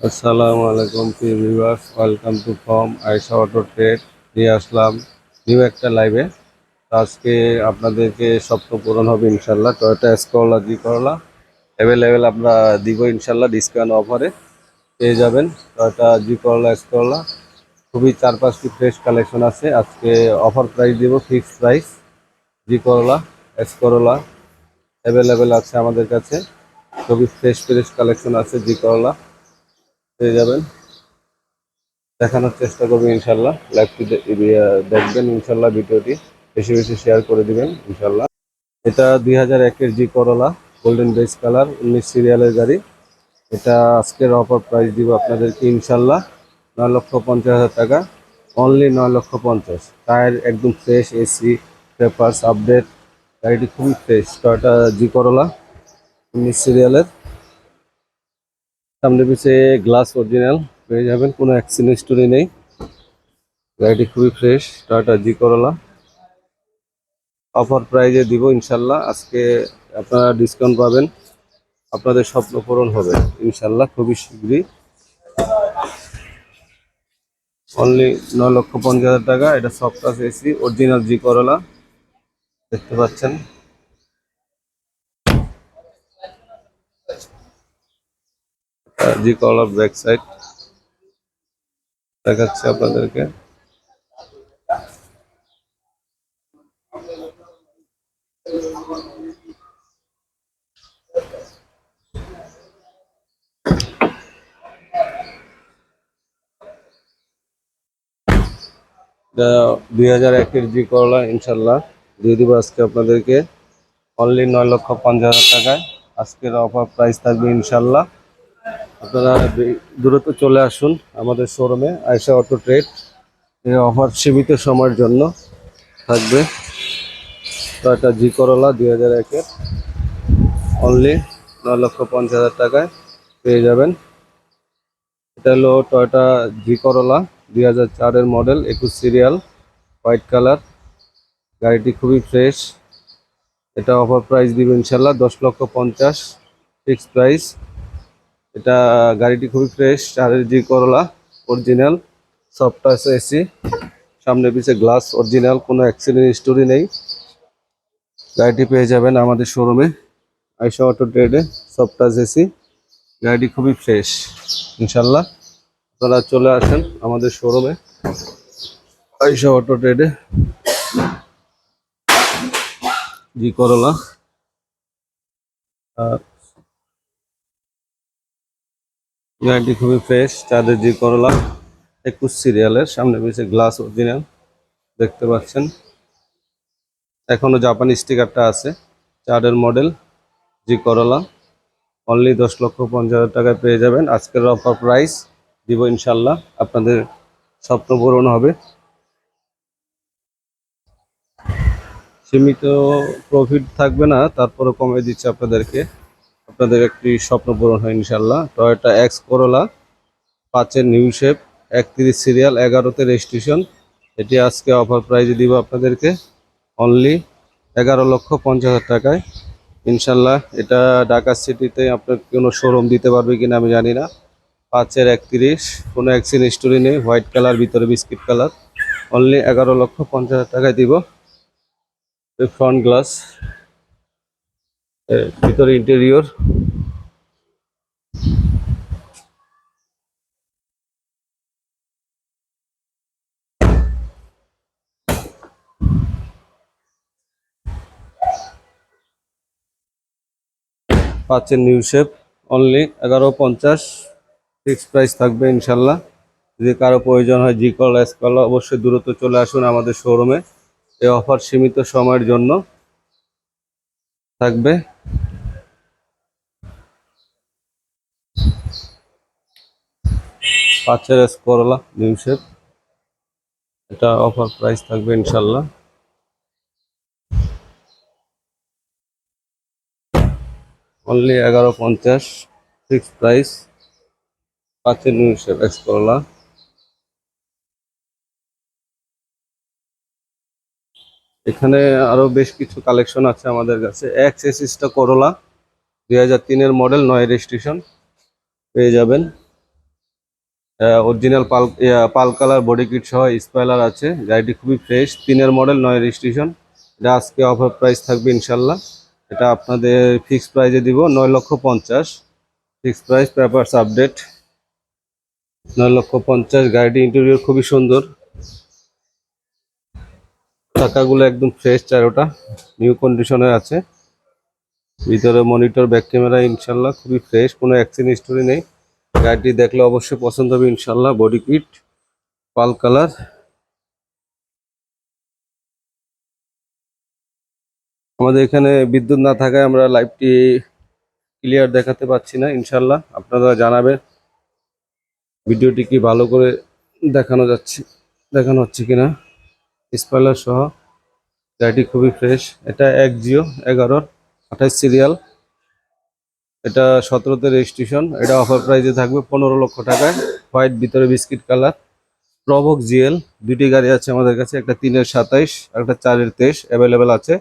আসসালামু আলাইকুম প্রিয় viewers welcome to from Aysha Auto Trade নিয়ে আসলাম নিউ একটা লাইভে আজকে আপনাদেরকে স্বপ্ন পূরণ হবে ইনশাল্লাহ টয়োটা এস করলা জি করলা অ্যাভেলেবেল আমরা দিব ইনশাল্লাহ ডিসকাউন্ট অফারে পেয়ে যাবেন টয়োটা জি করলা এস করলা খুবই চার পাঁচটি ফ্রেশ কালেকশন আছে। আজকে অফার প্রাইস দিব fixed price G Corolla is available আছে আমাদের কাছে। খুবই ফ্রেশ ফ্রেশ কালেকশন আছে জি করলা পেয়ে যাবেন। দেখানোর চেষ্টা করবেন ইনশাল্লাহ। লাইভটি দেখবেন ইনশাল্লাহ ভিডিওটি। বেশি বেশি শেয়ার করে দিবেন ইনশাল্লাহ। এটা দুই হাজার একের জি করলা গোল্ডেন বেস কালার উনিশ সিরিয়ালের গাড়ি। এটা আজকের অফার প্রাইস দিব আপনাদেরকে ইনশাল্লাহ। নয় লক্ষ পঞ্চাশ হাজার টাকা। অনলি নয় লক্ষ পঞ্চাশ। টায়ার একদম ফ্রেশ এসি পেপারস আপডেট গাড়িটি খুবই ফ্রেশ টয়টা জি করলা উনিশ সিরিয়ালের সামনে পিছে গ্লাস অরিজিনাল পেয়ে যাবেন, কোনো অ্যাক্সিডেন্ট স্টোরি নেই। গাড়িটি খুবই ফ্রেশ টাটা জি করলা অফার প্রাইজে দিব ইনশাল্লাহ, আজকে আপনারা ডিসকাউন্ট পাবেন। আপনাদের স্বপ্ন পূরণ হবে, ইনশাল্লাহ, খুবই শীঘ্রই। অনলি নয় লক্ষ পঞ্চাশ হাজার টাকা, এটা সফটাস এসি অরিজিনাল জি করলা দেখতে পাচ্ছেন। G colour back side. দেখাচ্ছে আপনাদেরকে। দুই হাজার একের জি করলা ইনশাল্লাহ। দিয়ে দিব আজকে আপনাদেরকে। অনলি নয় লক্ষ পঞ্চাশ হাজার টাকায়। আজকের অফার প্রাইস থাকবে ইনশাল্লাহ। আপনারা বে- দ্রুত চলে আসুন আমাদের শোরুমে আয়সা অটো ট্রেড। এই অফার সীমিত সময়ের জন্য থাকবে টয়টা জি করলা দুই হাজার একের। অনলি নয় লক্ষ পঞ্চাশ হাজার টাকায় পেয়ে যাবেন। এটা হলো টয়টা জি করলা দুই হাজার চারের মডেল, একুশ সিরিয়াল, হোয়াইট কালার। গাড়িটি খুবই ফ্রেশ। এটা অফার প্রাইস দিব ইনশাল্লাহ দশ লক্ষ পঞ্চাশ, ফিক্সড প্রাইস। এটা গাড়িটি খুবই ফ্রেশ চারের জি করলা অরিজিনাল সফটাস এসি সামনে পিছে গ্লাস অরিজিনাল কোনো অ্যাক্সিডেন্ট স্টোরি নেই। গাড়িটি পেয়ে যাবেন আমাদের শোরুমে আইসা অটো ট্রেডে সফটাস এসি গাড়িটি খুবই ফ্রেশ ইনশাল্লাহ। আপনারা চলে আসেন আমাদের শোরুমে আইসা অটো ট্রেডে জি করলা আর গাড়িটি খুবই ফ্রেশ, চাঁদের জি করলা, একুশ সিরিয়ালের, সামনে পিছিয়ে গ্লাস অরিজিনাল, দেখতে পাচ্ছেন। এখনও জাপানি স্টিকারটা আছে চারের মডেল, জি করলা। অনলি দশ লক্ষ পঞ্চাশ হাজার টাকায় পেয়ে যাবেন। আজকের অফার প্রাইস দিব ইনশাল্লাহ, আপনাদের স্বপ্ন পূরণ হবে। সীমিত প্রফিট থাকবে না তারপরে কমে দিচ্ছে আপনাদেরকে। আপনাদের একটি স্বপ্ন পূরণ হয় ইনশাল্লাহ টয়োটা এক্স করোলা পাঁচের নিউ শেপ একত্রিশ সিরিয়াল এগারোতে রেজিস্ট্রেশন এটি আজকে অফার প্রাইজে দিব আপনাদেরকে। অনলি এগারো লক্ষ পঞ্চাশ হাজার টাকায়। ইনশাল্লাহ এটা ঢাকা সিটিতে আপনার কোনো শোরুম দিতে পারবে কিনা আমি জানি না। পাঁচের একত্রিশ, কোনো অ্যাক্সিডেন্ট স্টোরি নেই। হোয়াইট কালার ভিতরে বিস্কিট কালার অনলি এগারো লক্ষ পঞ্চাশ হাজার টাকায় দিব। ফ্রন্ট গ্লাস ভিতরে ইন্টেরিয়র পাচ্ছেন নিউ শেপ অনলি এগারো পঞ্চাশ। ফিক্সড প্রাইস থাকবে ইনশাল্লাহ। যদি কারও প্রয়োজন হয় জি কল এস কল অবশ্যই দ্রুত চলে আসুন আমাদের শোরুমে এই অফার সীমিত সময়ের জন্য। থাকবে। পাঁচের এস করলা নিউ এটা অফার প্রাইস থাকবে ইনশাল্লাহ। অনলি এগারো পঞ্চাশ ফিক্স প্রাইস পাঁচের নিউ শেপ এক্স করলা এখানে আরও বেশ কিছু কালেকশন আছে আমাদের কাছে। এক্স এসিসটা করলা দুই হাজার তিনের মডেল নয় রেজিস্ট্রেশন পেয়ে যাবেন। অরিজিনাল পাল পাল কালার বডি কিট সহ স্পাইলার আছে। গাড়িটি খুবই ফ্রেশ তিনের মডেল নয় রেজিস্ট্রেশন এটা আজকে অফার প্রাইস থাকবে ইনশাল্লাহ। এটা আপনাদের ফিক্সড প্রাইজে দিব নয় লক্ষ পঞ্চাশ। ফিক্সড প্রাইস পেপারস আপডেট নয় লক্ষ পঞ্চাশ। গাড়িটি ইন্টেরিয়র খুবই সুন্দর। চাকাগুলো একদম ফ্রেশ চারোটা নিউ কন্ডিশনে আছে। ভিতরে মনিটর ব্যাক ক্যামেরা ইনশাল্লাহ খুবই ফ্রেশ কোনো অ্যাক্সিডেন্ট হিস্টোরি নেই। গাড়িটি দেখলে অবশ্যই পছন্দ হবে ইনশাল্লাহ। বডি কিট পাল কালার আমাদের এখানে বিদ্যুৎ না থাকায় আমরা লাইভটি ক্লিয়ার দেখাতে পাচ্ছি না ইনশাল্লাহ। আপনারা জানাবেন ভিডিওটি কি ভালো করে দেখানো যাচ্ছে, দেখানো হচ্ছে কিনা। স্পয়লার সহ গাড়িটি খুবই ফ্রেশ এটা এক জিও, এগারোর, আঠাশ সিরিয়াল এটা সতেরোতে রেজিস্ট্রেশন এটা অফার প্রাইসে থাকবে পনেরো লক্ষ টাকায়। হোয়াইট ভিতরে বিস্কিট কালার প্রবক জিএল দুটি গাড়ি আছে আমাদের কাছে, একটা তিনের সাতাইশ একটা চারের তেইশ অ্যাভেলেবেল আছে।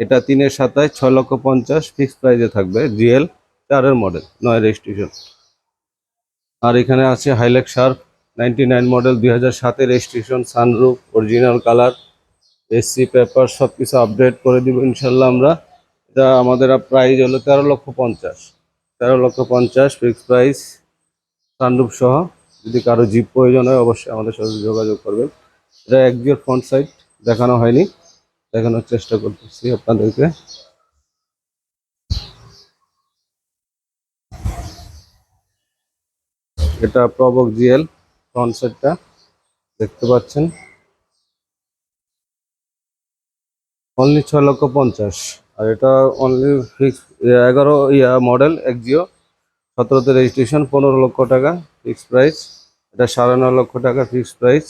এটা তিনের সাতাইশ, ছয় লক্ষ পঞ্চাশ ফিক্সড প্রাইসে থাকবে জিএল চারের মডেল নয় রেজিস্ট্রেশন আর এখানে আছে Hilux sharp ninety nine model দুই হাজার সাতের রেজিস্ট্রেশন সানরুফ অরিজিনাল কালার এসসি পেপার সব কিছু আপডেট করে দিব ইনশাল্লাহ আমরা। এটা আমাদের প্রাইস হলো তেরো লক্ষ পঞ্চাশ। তেরো লক্ষ পঞ্চাশ ফিক্সড প্রাইস সানরুফ সহ। যদি কারও জিপ প্রয়োজন হয়, অবশ্যই আমাদের সাথে যোগাযোগ করবেন। এটা একজিওর ফ্রন্ট সাইড দেখানো হয়নি। দেখানোর চেষ্টা করতেছি আপনাদেরকে। এটা প্রবক জিএল ফ্রন্ট সাইডটা দেখতে পাচ্ছেন। অনলি ছয় লক্ষ পঞ্চাশ। আর এটা অনলি ফিক্স এগারো, ইয়া মডেল একজিও সতেরোতে রেজিস্ট্রেশন পনেরো লক্ষ টাকা ফিক্সড প্রাইস এটা সাড়ে লক্ষ টাকা ফিক্সড প্রাইস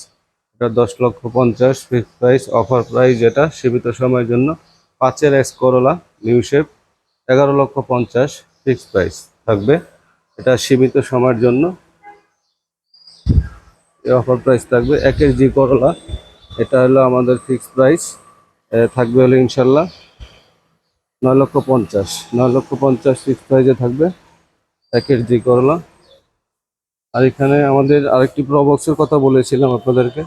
এটা দশ লক্ষ পঞ্চাশ ফিক্সড প্রাইস অফার প্রাইস এটা সীমিত সময়ের জন্য। পাঁচের এক্স করোলা নিউ শেপ এগারো লক্ষ পঞ্চাশ ফিক্সড প্রাইস থাকবে। এটা সীমিত সময়ের জন্য অফার প্রাইস থাকবে একের জি করলা এটা হলো আমাদের ফিক্সড প্রাইস থাকবে হলো ইনশাল্লাহ নয় লক্ষ পঞ্চাশ। নয় লক্ষ পঞ্চাশ ফিক্সড প্রাইসে থাকবে একের জি করলা আর এখানে আমাদের আরেকটি প্রবক্সের কথা বলেছিলাম আপনাদেরকে।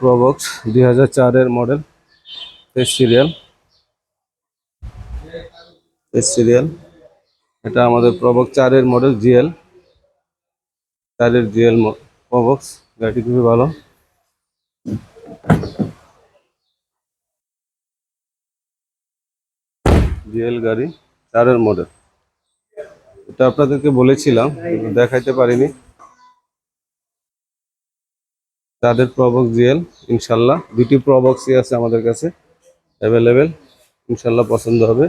প্রবক্স দুই হাজার চারের মডেল সিরিয়াল সিরিয়াল এটা আমাদের প্রবক্স চারের মডেল জিএল চারের জিএল প্রবক্স গাড়িটি খুবই ভালো। জিএল গাড়ি, চারের মডেল এটা আপনাদেরকে বলেছিলাম দেখাইতে পারিনি। তাদের প্রবক্স জিএল ইনশাল্লাহ। দুটি প্রবক্সই আছে আমাদের কাছে অ্যাভেলেবেল ইনশাল্লাহ পছন্দ হবে।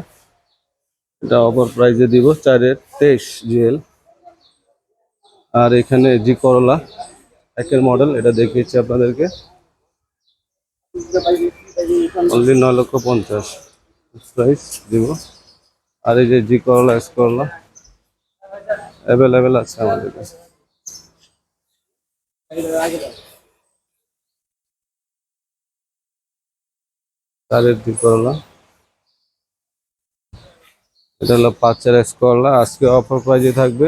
এটা অফার প্রাইজে দিব, চারের তেইশ জিএল আর এখানে জি করলা একের মডেল, এটা দেখিয়েছি আপনাদেরকে। অনলি নয় লক্ষ পঞ্চাশ প্রাইস দিব। আর এই যে জি করলা এস করলা অ্যাভেলেবেল আছে আমাদের কাছে। এটা হলো পাঁচের এক্স করলা আজকে অফার প্রাইজে থাকবে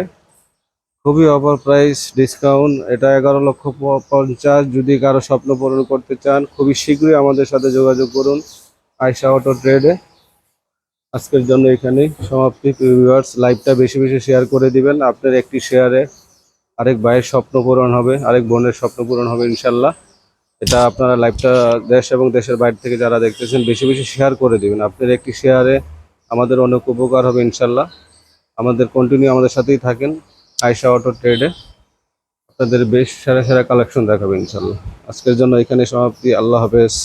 খুবই অফার প্রাইস ডিসকাউন্ট এটা এগারো লক্ষ পঞ্চাশ। যদি কারও স্বপ্ন পূরণ করতে চান, খুবই শীঘ্রই আমাদের সাথে যোগাযোগ করুন আয়সা অটো ট্রেডে আজকের জন্য এখানেই সমাপ্তি ভিউয়ার্স লাইভটা বেশি বেশি শেয়ার করে দিবেন। আপনার একটি শেয়ারে আরেক ভাইয়ের স্বপ্ন পূরণ হবে, আরেক বোনের স্বপ্ন পূরণ হবে, ইনশাল্লাহ। এটা আপনারা লাইভটা দেশ এবং দেশের বাইরে থেকে যারা দেখতেছেন, বেশি বেশি শেয়ার করে দিবেন। আপনার একটি শেয়ারে আমাদের অনেক উপকার হবে, ইনশাল্লাহ। আমাদের কন্টিনিউ আমাদের সাথেই থাকেন। আয়সা অটো ট্রেডে আপনাদের বেশ সেরা সেরা কালেকশন দেখাবে ইনশাল্লাহ আজকের জন্য এখানে সমাপ্তি। আল্লাহ হাফেজ।